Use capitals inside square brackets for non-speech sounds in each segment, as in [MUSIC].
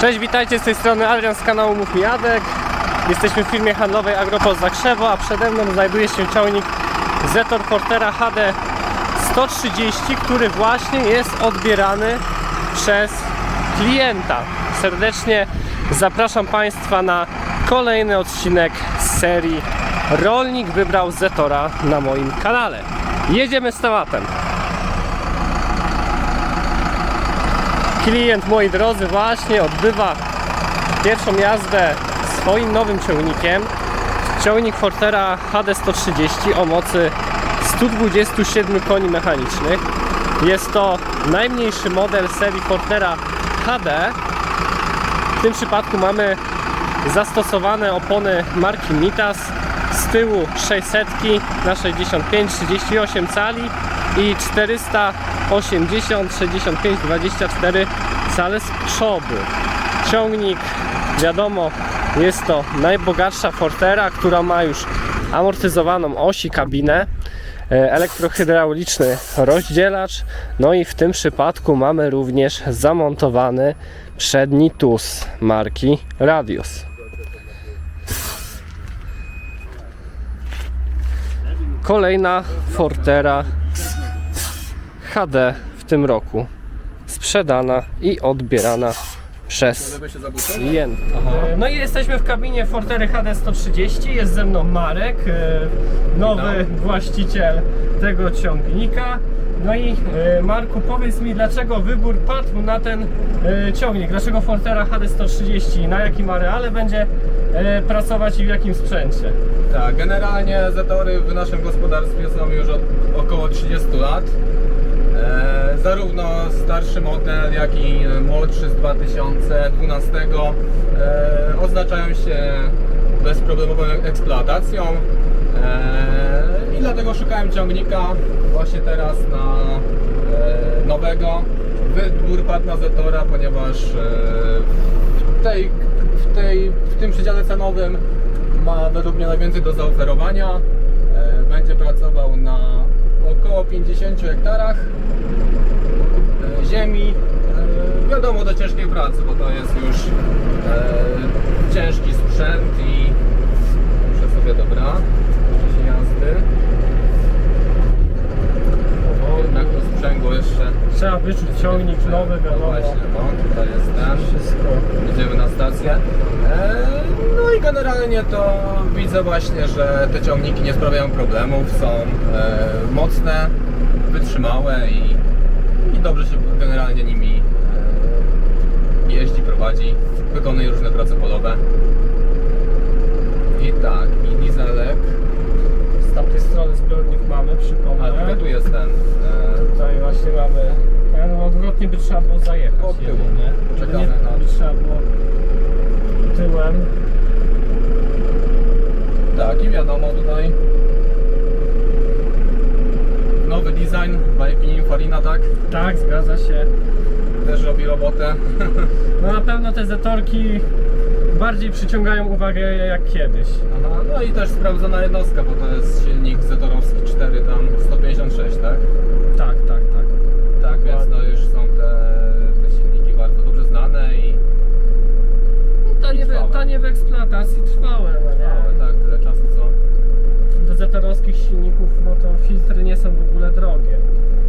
Cześć, witajcie z tej strony Adrian z kanału Mów Mi Jadek. Jesteśmy w firmie handlowej Agropol Zakrzewo, a przede mną znajduje się ciągnik Zetor Portera HD 130, który właśnie jest odbierany przez klienta. Serdecznie zapraszam Państwa na kolejny odcinek z serii Rolnik wybrał Zetora na moim kanale. Jedziemy z tematem. Klient, moi drodzy, właśnie odbywa pierwszą jazdę swoim nowym ciągnikiem. Ciągnik Fortera HD130 o mocy 127 koni mechanicznych. Jest to najmniejszy model serii Fortera HD. W tym przypadku mamy zastosowane opony marki Mitas. Z tyłu 600 na 65 38 cali i 480 65 24 cale z przodu. Ciągnik, wiadomo, jest to najbogatsza Fortera, która ma już amortyzowaną osi kabinę, e, elektrohydrauliczny rozdzielacz, no i w tym przypadku mamy również zamontowany przedni TUS marki Radius. Kolejna Fortera HD w tym roku sprzedana i odbierana przez klienta. No i jesteśmy w kabinie Fortery HD 130. Jest ze mną Marek, e, nowy właściciel tego ciągnika. No i e, Marku, powiedz mi, dlaczego wybór padł na ten e, ciągnik? Dlaczego Fortera HD 130? Na jakim areale będzie pracować i w jakim sprzęcie? Tak, generalnie Zetory w naszym gospodarstwie są już od około 30 lat. Zarówno starszy model, jak i młodszy z 2012 e, oznaczają się bezproblemową eksploatacją. E, I dlatego szukałem ciągnika właśnie teraz na e, nowego. Wybór padł na Zetora, ponieważ e, w, tej, w, tej, w tym przedziale cenowym ma według mnie najwięcej do zaoferowania. E, Będzie pracował na około 50 hektarach ziemi. E, Wiadomo do ciężkiej pracy, bo to jest już e, ciężki sprzęt i muszę sobie dobra uczyć jazdy. Jednak to sprzęgło jeszcze Trzeba wyczuć ciągnik nowy, no wiadomo. właśnie, no tutaj jestem. Wszystko. Idziemy na stację. E, No i generalnie to widzę właśnie, że te ciągniki nie sprawiają problemów, są e, mocne, wytrzymałe i, i dobrze się generalnie nimi e, jeździ, prowadzi, wykonuje różne prace polowe. I tak, i dieselek. Z tamtej strony zbiornik mamy, przypomnę. A tylko tu jest ten. E, Tutaj właśnie mamy. Tak, no odwrotnie by trzeba było zajechać. Od tyłu. jedynie. Czekamy Nie, na- by trzeba było tyłem. Tak, i wiadomo tutaj nowy design by Pininfarina, tak? Tak, zgadza się. Też robi robotę. [LAUGHS] No na pewno te zetorki bardziej przyciągają uwagę jak kiedyś. Aha, no i też sprawdzona jednostka, bo to jest silnik Zetorowski 4 tam 156, tak? Tak, tak, tak. Tak, więc to już są te, te silniki bardzo dobrze znane i To nie, trwałe. to nie w eksploatacji trwałe, no nie? tak, tyle czasu co. Do zetorowskich silników, no to filtry nie są w ogóle drogie.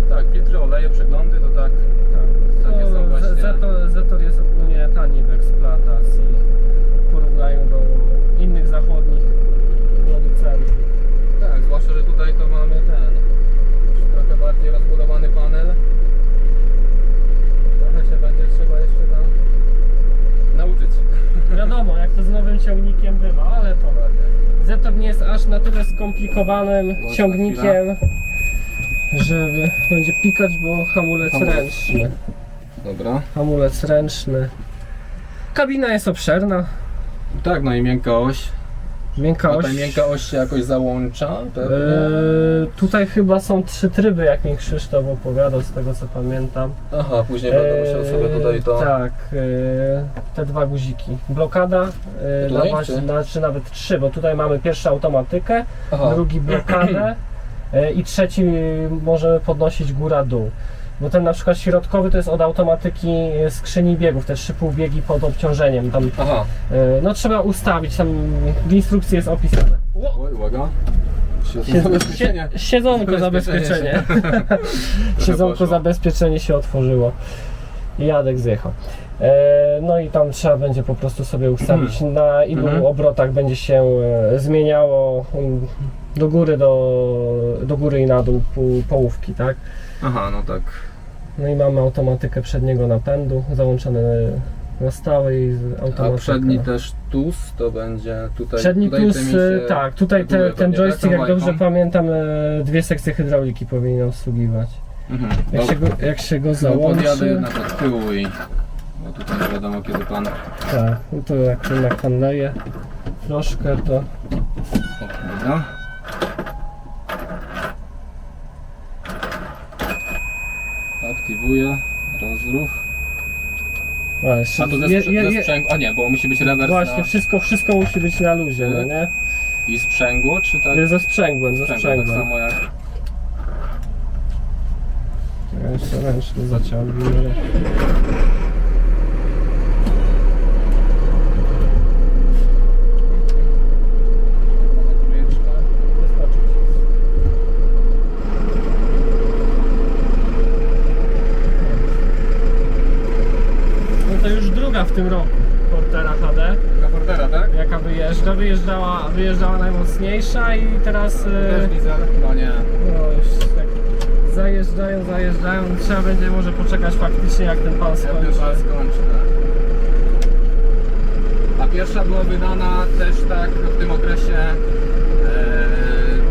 Tak, filtry, oleje, przeglądy to tak. Tak. Takie To są Ze- właśnie- Zetor, Zetor jest ogólnie tani w eksploatacji w porównaniu do innych zachodnich producentów. Tak, zwłaszcza, że tutaj to mamy ten już trochę bardziej rozbudowany panel. Trochę się będzie trzeba jeszcze tam nauczyć. Wiadomo, jak to z nowym ciągnikiem bywa, ale to Zetor nie jest aż na tyle skomplikowanym ciągnikiem, żeby będzie pikać, bo hamulec Hamulec. ręczny. Dobra. Hamulec ręczny. Kabina jest obszerna, Tak, no i miękka oś. Miękka A oś. ta miękka oś się jakoś załącza? Eee, tutaj chyba są trzy tryby, jak mi Krzysztof opowiadał, z tego co pamiętam. Aha, później będę musiał sobie tutaj to... Tak, e, te dwa guziki. Blokada, e, Tutaj, na, czy? na, czy nawet trzy, bo tutaj mamy pierwszy automatykę, Aha. drugi blokadę [CLEARS THROAT] e, i trzeci możemy podnosić góra-dół. Bo ten na przykład środkowy to jest od automatyki e, skrzyni biegów, te trzy półbiegi pod obciążeniem. Tam, Aha. e, no trzeba ustawić, tam w instrukcji jest opisane. Oj, uwaga. Zabezpieczenie. sie- Siedzonko Zabezpieczenie. [LAUGHS] Siedzonko poszło. zabezpieczenie się otworzyło. I Jadek zjechał. E, no i tam trzeba będzie po prostu sobie ustawić na ilu Mhm. obrotach będzie się e, zmieniało do góry, do, do góry i na dół pół, połówki, tak? Aha, no tak. No i mamy automatykę przedniego napędu, załączone na stałe i automatyka. A przedni też TUS to będzie tutaj. Przedni tutaj TUS, e, tak, tutaj te, ten joystick, jak dobrze pamiętam, e, dwie sekcje hydrauliki powinien obsługiwać. Mhm. Jak, się go, jak się go no załączy, podjadę jednak od tyłu i... Bo tutaj nie wiadomo kiedy pan... O, tak, no to jak jednak pan leje troszkę, to dobra. Aktywuję, rozruch. a, to ze, je, sprze- je, ze je, sprzęgła, a nie, bo musi być rewers Właśnie, na... wszystko, wszystko musi być na luzie, no nie? i sprzęgło, czy tak? Ze sprzęgłem, ze Sprzęgło, tak sprzęgłem. samo jak... Ja jeszcze ręcznie zaciągnę. No to już druga w tym roku Portera HD, Raportera, tak? jaka wyjeżdża. Wyjeżdżała, wyjeżdżała najmocniejsza i teraz... e, Też diesel? No nie. No już tak zajeżdżają, zajeżdżają. Trzeba będzie może poczekać faktycznie jak ten pan Ja skończy. pierwsza tak. A pierwsza była wydana też tak w tym okresie e,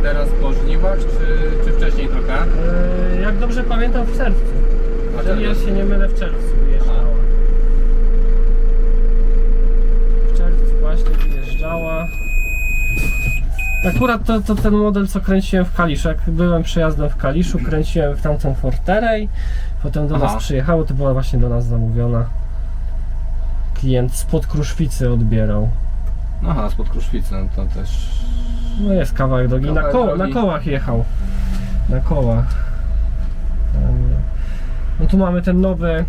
teraz po żniwach, czy, czy wcześniej trochę? E, Jak dobrze pamiętam w czerwcu. A Jeżeli ja czerwiec. się nie mylę w czerwcu wyjeżdżała. W czerwcu właśnie wyjeżdżała. Akurat to, to ten model co kręciłem w Kaliszek. Byłem przyjazdem w Kaliszu, kręciłem w tamtą Forterę i potem do Aha. nas przyjechało, to była właśnie do nas zamówiona. Klient spod Kruszwicy odbierał. Aha, spod Kruszwicy, no to też... No jest kawałek drogi. Na, Kawałek ko- drogi. na kołach jechał. Na kołach. No tu mamy ten nowy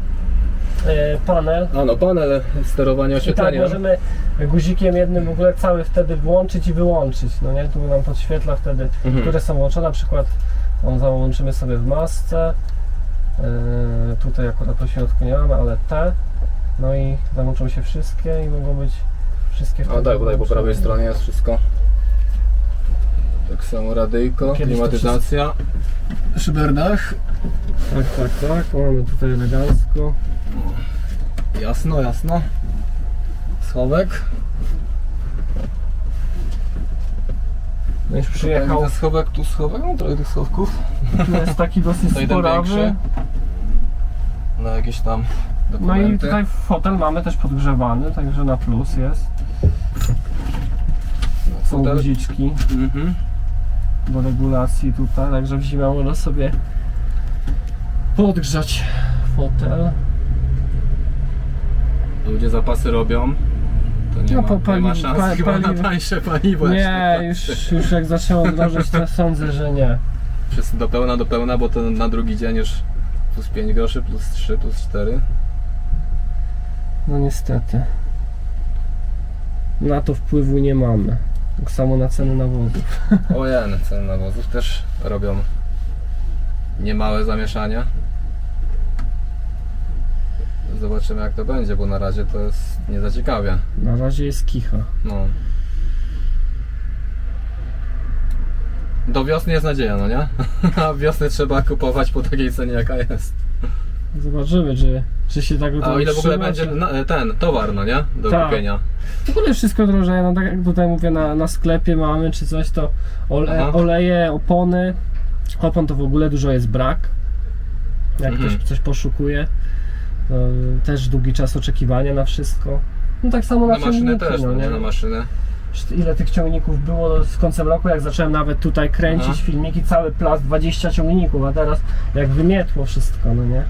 panel. A no, panel sterowania I tak oświetlenia. możemy guzikiem jednym w ogóle cały wtedy włączyć i wyłączyć. No nie? Tu nam podświetla wtedy, Mhm. które są włączone. Na przykład on załączymy sobie w masce. E, tutaj akurat po środku nie mamy, ale te. No i załączą się wszystkie i mogą być wszystkie A wtedy tak, tutaj po prawej stronie jest wszystko. Tak samo radyjko, Kiedyś to klimatyzacja. Szyberdach. Tak, tak, tak. Mamy tutaj elegancko. Jasno, jasno. Schowek. No już Tutaj przyjechał. widzę schowek, tu schowek, no trochę tych schowków. Tu jest taki dosyć [LAUGHS] To jeden sporawy. większy. Na jakieś tam No dokumenty. i tutaj fotel mamy też podgrzewany, także na plus jest. Są Fotel. guziczki Mhm. Do regulacji tutaj, także w zimę można sobie podgrzać fotel. Ludzie zapasy robią. To nie, No, ma, po nie pali- ma szans pa- chyba na tańsze paliwo. Nie, już, już jak zaczęło drożeć, to sądzę, że nie. Przez do pełna, do pełna, bo to na drugi dzień już plus 5 groszy, plus 3, plus 4. No niestety. Na to wpływu nie mamy. Tak samo na ceny nawozów. [LAUGHS] Ojej, ceny nawozów też robią niemałe zamieszania. Zobaczymy jak to będzie, bo na razie to jest nie za ciekawie. Na razie jest kicha. No. Do wiosny jest nadzieja, no nie? [LAUGHS] A wiosny trzeba kupować po takiej cenie jaka jest. Zobaczymy, czy, czy się tak A o ile w ogóle będzie czy- na, ten towar, no nie? Do Tak. kupienia. W ogóle wszystko drożeje, no tak jak tutaj mówię, na, na sklepie mamy czy coś, to ole, Aha. oleje, opony. Opon to w ogóle dużo jest brak. Jak Mhm. ktoś coś poszukuje. To też długi czas oczekiwania na wszystko. No tak samo na, Na maszynę ciągniki, też, no, no nie? Na maszynę. Ile tych ciągników było z końcem roku, jak zacząłem nawet tutaj kręcić Aha. filmiki, cały plast 20 ciągników, a teraz jak wymietło wszystko, no nie?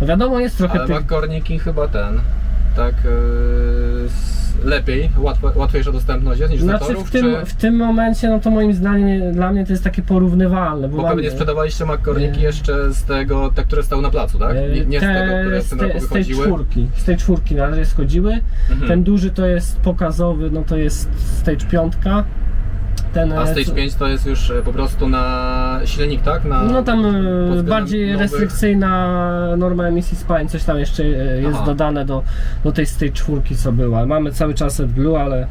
No wiadomo jest trochę Ale tych... korniki chyba ten. Tak, yy, s- lepiej, łatwe, łatwiejsza dostępność jest niż Znaczy Zetorów, w tym, czy... w tym momencie, no to moim zdaniem, dla mnie to jest takie porównywalne. Bo Bo pewnie sprzedawaliście makkorniki Nie. jeszcze z tego, te, które stały na placu, tak? Nie, nie z te- tego, które w tym roku z tej wychodziły. czwórki, z tej czwórki na razie schodziły. Mhm. Ten duży to jest pokazowy, no to jest stage piątka. Ten, A Stage co- 5 to jest już e, po prostu na silnik, tak? Na, No tam e, bardziej nowych- restrykcyjna norma emisji spalin, coś tam jeszcze e, jest Aha. dodane do, do tej stage czwórki co była. Mamy cały czas Blue, ale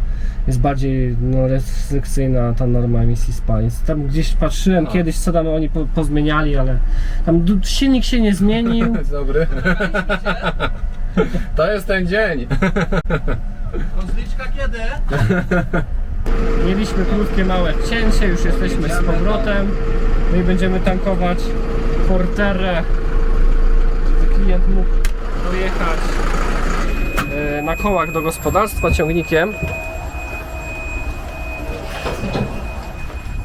jest bardziej no, restrykcyjna ta norma emisji spalin. Tam gdzieś patrzyłem A. kiedyś co tam oni po, pozmieniali, ale tam silnik się nie zmienił. Dzień [LAUGHS] dobry. [LAUGHS] To jest ten dzień. Rozliczka kiedy? [LAUGHS] Mieliśmy krótkie, małe cięcie, już jesteśmy z powrotem. No i będziemy tankować Forterę, żeby klient mógł dojechać e, na kołach do gospodarstwa ciągnikiem.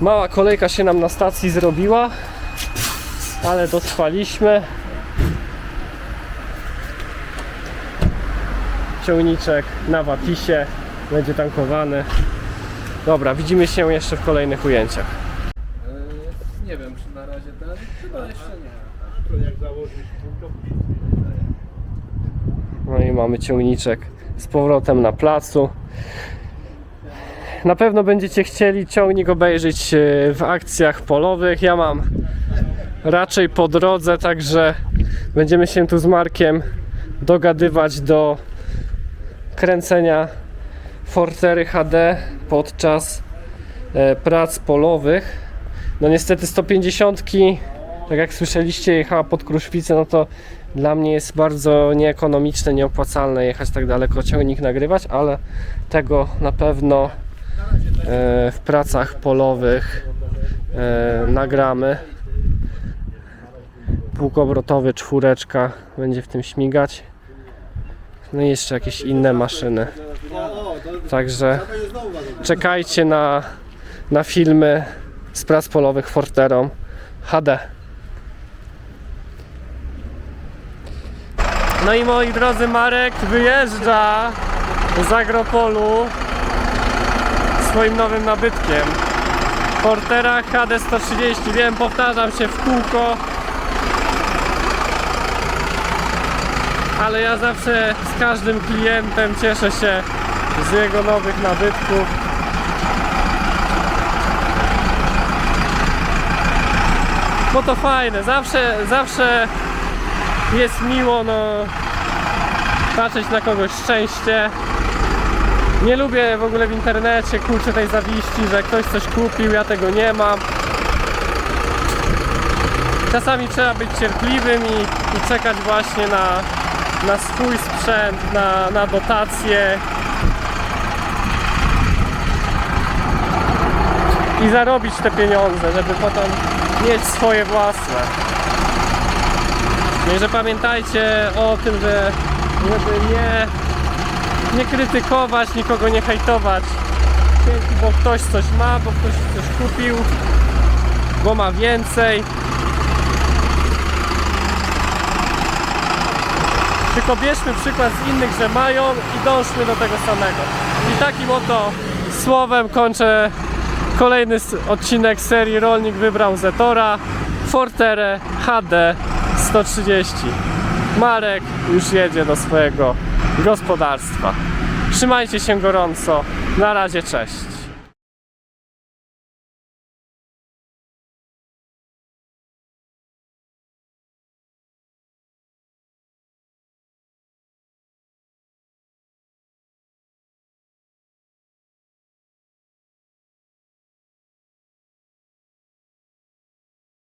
Mała kolejka się nam na stacji zrobiła, ale dotrwaliśmy. Ciągniczek na Watisie będzie tankowany. Dobra, widzimy się jeszcze w kolejnych ujęciach. Nie wiem, czy na razie ten? Chyba jeszcze nie. No i mamy ciągniczek z powrotem na placu. Na pewno będziecie chcieli ciągnik obejrzeć e, w akcjach polowych. Ja mam raczej po drodze, także będziemy się tu z Markiem dogadywać do kręcenia Fortery HD podczas e, prac polowych. No niestety 150, tak jak słyszeliście, jechała pod Kruszwicę, no to dla mnie jest bardzo nieekonomiczne, nieopłacalne jechać tak daleko, ciągnik nagrywać, ale tego na pewno e, w pracach polowych e, nagramy. Półkobrotowy czwóreczka będzie w tym śmigać. No i jeszcze jakieś inne maszyny. Także czekajcie na, na filmy z prac polowych Forterą HD. No i moi drodzy, Marek wyjeżdża z Agropolu swoim nowym nabytkiem. Portera HD 130. Wiem, powtarzam się w kółko. Ale ja zawsze z każdym klientem cieszę się z jego nowych nabytków. Bo to fajne, zawsze, zawsze jest miło no, patrzeć na kogoś szczęście. Nie lubię w ogóle w internecie kurczę tej zawiści, że ktoś coś kupił, ja tego nie mam. Czasami trzeba być cierpliwym i, i czekać właśnie na, na swój sprzęt, na, na dotacje. I zarobić te pieniądze, żeby potem mieć swoje własne. No i że pamiętajcie o tym, że żeby nie, nie krytykować, nikogo nie hejtować. Bo ktoś coś ma, bo ktoś coś kupił, bo ma więcej. Tylko bierzmy przykład z innych, że mają i dążmy do tego samego. I takim oto słowem kończę kolejny odcinek serii Rolnik wybrał Zetora Fortere HD 130. Marek już jedzie do swojego gospodarstwa. Trzymajcie się gorąco. Na razie, cześć.